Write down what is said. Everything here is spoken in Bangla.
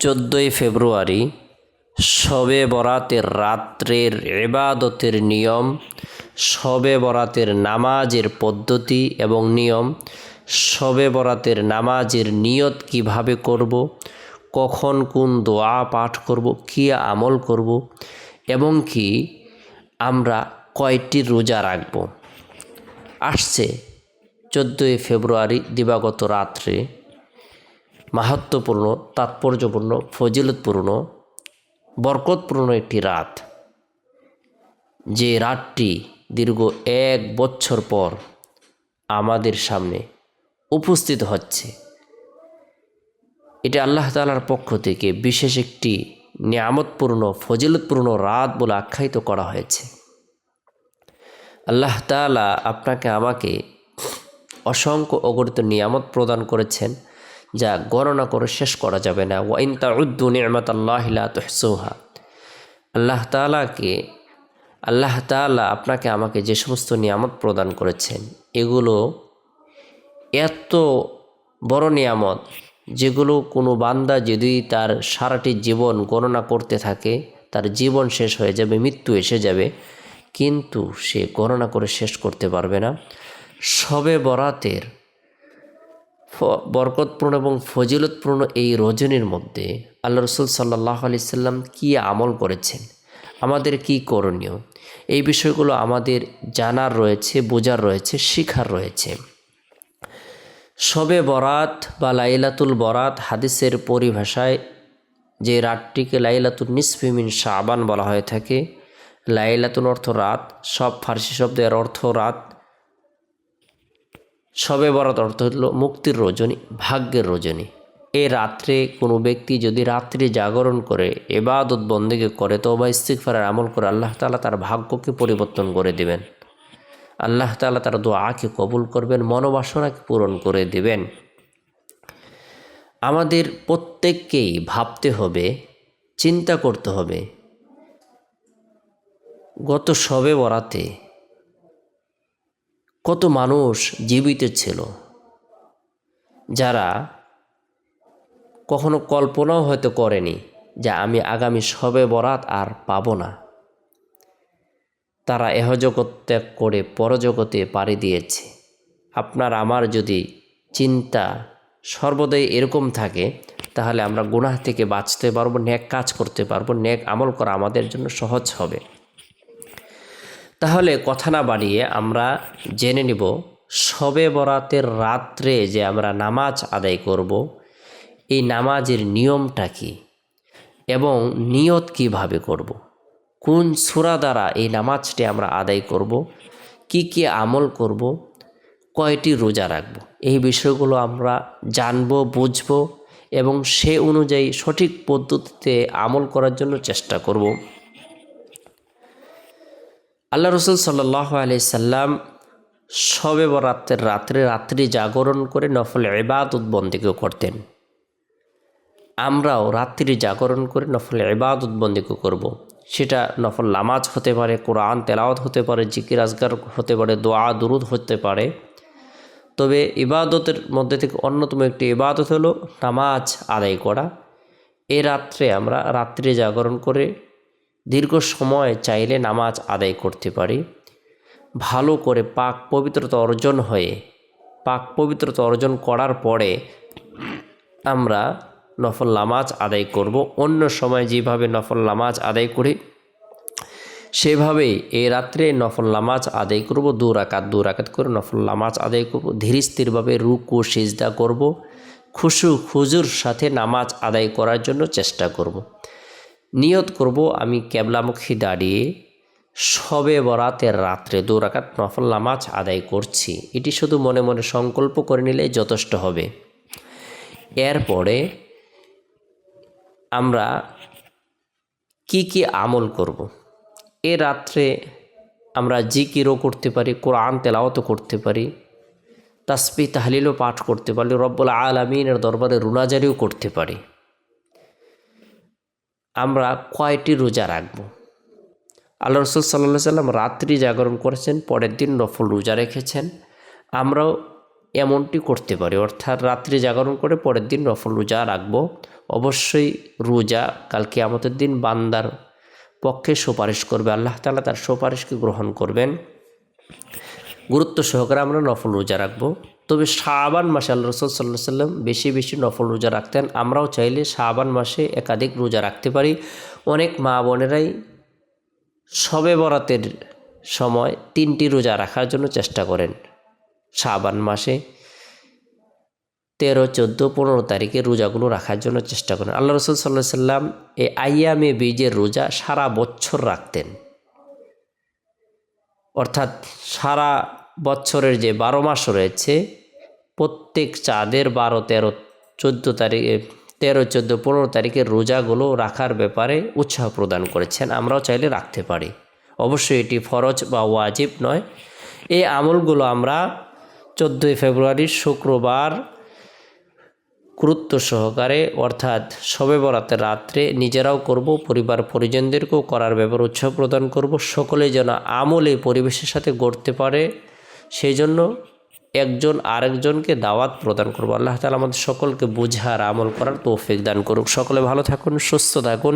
চোদ্দোই ফেব্রুয়ারি শবে বরাতের রাত্রের এবাদতের নিয়ম শবে বরাতের নামাজের পদ্ধতি এবং নিয়ম শবে বরাতের নামাজের নিয়ত কীভাবে করব, কখন কোন দোয়া পাঠ করব, কী আমল করব এবং কি আমরা কয়টি রোজা রাখব। আসছে চোদ্দোই ফেব্রুয়ারি দিবাগত রাত্রে। মাহাত্মপূর্ণ, তাৎপর্যপূর্ণ, ফজিলতপূর্ণ, বরকতপূর্ণ একটি রাত। যে রাতটি দীর্ঘ এক বছর পর আমাদের সামনে উপস্থিত হচ্ছে, এটা আল্লাহ তালার পক্ষ থেকে বিশেষ একটি নিয়ামতপূর্ণ, ফজিলতপূর্ণ রাত বলে আখ্যায়িত করা হয়েছে। আল্লাহ তালা আপনাকে আমাকে অসংখ্য অগণিত নিয়ামত প্রদান করেছেন। যা গণনা করে শেষ করা যাবে না। ওয়াইন তাউদ্দু নিয়ামত আল্লাহ তহসৌহা। আল্লাহ তালাকে আল্লাহ তালা আপনাকে আমাকে যে সমস্ত নিয়ামত প্রদান করেছেন, এগুলো এত বড় নিয়ামত যেগুলো কোনো বান্দা যদি তার সারাটি জীবন গণনা করতে থাকে, তার জীবন শেষ হয়ে যাবে, মৃত্যু এসে যাবে, কিন্তু সে গণনা করে শেষ করতে পারবে না। সবে বরাতের বরকতপূর্ণ এবং ফজিলতপূর্ণ এই রজনীর মধ্যে আল্লাহ রসুল সাল্লাহ আলি সাল্লাম কী আমল করেছেন? আমাদের কি করণীয়? এই বিষয়গুলো আমাদের জানার রয়েছে, বোঝার রয়েছে, শিখার রয়েছে। শবে বরাত বা লাইলাতুল বরাত হাদিসের পরিভাষায় যে রাতটিকে লাইলাতুল নিসফিমিন শাবান বলা হয়ে থাকে লাইলাতুল অর্থ রাত, সব ফার্সি শব্দের অর্থ রাত শবে বরাত অর্থ হল মুক্তির রজনী, ভাগ্যের রজনী। এ রাত্রে কোনো ব্যক্তি যদি রাত্রে জাগরণ করে, এবাদত বন্দেকে করে তো বা ইস্তিকফারের আমল করে, আল্লাহ তালা তার ভাগ্যকে পরিবর্তন করে দিবেন। আল্লাহ তালা তার দোয়াকে কবুল করবেন, মনোবাসনাকে পূরণ করে দিবেন। আমাদের প্রত্যেককেই ভাবতে হবে, চিন্তা করতে হবে, গত শবে বরাতে কত মানুষ জীবিত ছিল, যারা কখনো কল্পনাও হয়তো করেনি যে আমি আগামী শবে বরাত আর পাব না। তারা এহজগৎ ত্যাগ করে পরজগতে পাড়ি দিয়েছে। আপনার আমার যদি চিন্তা সর্বদাই এরকম থাকে, তাহলে আমরা গুনাহ থেকে বাঁচতে পারব, ন্যাক কাজ করতে পারব, ন্যাক আমল করা আমাদের জন্য সহজ হবে। তাহলে কথা না বাড়িয়ে আমরা জেনে নিব, শবে বরাতের রাত্রে যে আমরা নামাজ আদায় করব, এই নামাজের নিয়মটা কি এবং নিয়ত কীভাবে করব। কোন সুরা দ্বারা এই নামাজটি আমরা আদায় করব? কি কি আমল করব? কয়টি রোজা রাখব? এই বিষয়গুলো আমরা জানব, বুঝব এবং সে অনুযায়ী সঠিক পদ্ধতিতে আমল করার জন্য চেষ্টা করব। আল্লাহ রসুল সাল্লাহ আলি সাল্লাম শবে বরাতের রাত্রে রাত্রি জাগরণ করে নফল এবাদত বন্দিকে করতেন। আমরাও রাত্রি জাগরণ করে নফল এবাদত বন্দিকে করব। সেটা নফল নামাজ হতে পারে, কোরআন তেলাওয়াত হতে পারে, জিকির আজগার হতে পারে, দোয়া, দুরুদ হতে পারে। তবে ইবাদতের মধ্যে থেকে অন্যতম একটি ইবাদত হলো নামাজ আদায় করা। এ রাত্রে আমরা রাত্রি জাগরণ করে দীর্ঘ সময় চাইলে নামাজ আদায় করতে পারি। ভালো করে পাক পবিত্রতা অর্জন হয়ে, পাক পবিত্রতা অর্জন করার পরে আমরা নফল নামাজ আদায় করব। অন্য সময় যেভাবে নফল নামাজ আদায় করি, সেভাবেই এই রাত্রে নফল নামাজ আদায় করব। দু রাকাত দু রাকাত করে নফল নামাজ আদায় করব। ধীর স্থিরভাবে রুক, সিজদা করব। খুশু, খুজুর সাথে নামাজ আদায় করার জন্য চেষ্টা করব। নিয়ত করব, আমি ক্যাবলামুখী দাঁড়িয়ে সবে বরাতের রাত্রে দু রাকাত নফল নামাজ আদায় করছি। এটি শুধু মনে মনে সংকল্প করে নিলে যথেষ্ট হবে। এরপরে আমরা কি কি আমল করব। এ রাত্রে আমরা জিকিরও করতে পারি, কোরআন তেলাওয়াতও করতে পারি তাসবি তাহলিলও পাঠ করতে পারি, রব্বুল আলমিনের দরবারে রুনাজারিও করতে পারি। আমরা কয়টি রোজা রাখব? আল্লাহ রসুল সাল্লাহ সাল্লাম রাত্রি জাগরণ করেছেন, পরের দিন নফল রোজা রেখেছেন। আমরাও এমনটি করতে পারি, অর্থাৎ রাত্রি জাগরণ করে পরের দিন নফল রোজা রাখব। অবশ্যই রোজা কালকে আমাদের দিন বান্দার পক্ষে সুপারিশ করবে, আল্লাহ তালা তার সুপারিশকে গ্রহণ করবেন। গুরুত্ব সহকারে আমরা নফল রোজা রাখব। তবে শাবান মাসে আল্লাহ রসুল সাল্লাহ সাল্লাম বেশি বেশি নফল রোজা রাখতেন। আমরাও চাইলে শাবান মাসে একাধিক রোজা রাখতে পারি। অনেক মা বোনেরাই সবে বরাতের সময় তিনটি রোজা রাখার জন্য চেষ্টা করেন। শাবান মাসে তেরো, চোদ্দ, পনেরো তারিখে রোজাগুলো রাখার জন্য চেষ্টা করেন। আল্লাহ রসুল সাল্লাহ সাল্লাম এই আইয়ামে বীজের রোজা সারা বছর রাখতেন। অর্থাৎ সারা বছরের যে বারো মাস রয়েছে প্রত্যেক চাঁদের বারো, তেরো, চোদ্দ তারিখে, তেরো, চোদ্দ, পনেরো তারিখের রোজাগুলো রাখার ব্যাপারে উৎসাহ প্রদান করেছেন। আমরাও চাইলে রাখতে পারি। অবশ্যই এটি ফরজ বা ওয়াজিব নয়। এই আমলগুলো আমরা চোদ্দোই ফেব্রুয়ারির শুক্রবার গুরুত্ব সহকারে, অর্থাৎ শবে বরাতের রাত্রে নিজেরাও করব, পরিবার পরিজনদেরকেও করার ব্যাপারে উৎসাহ প্রদান করব। সকলে যেন আমল এই পরিবেশের সাথে গড়তে পারে, সেই জন্য একজন আরেকজনকে দাওয়াত প্রদান করব। আল্লাহ তালা আমাদের সকলকে বোঝার আমল করার তৌফিক দান করুক। সকলে ভালো থাকুন, সুস্থ থাকুন।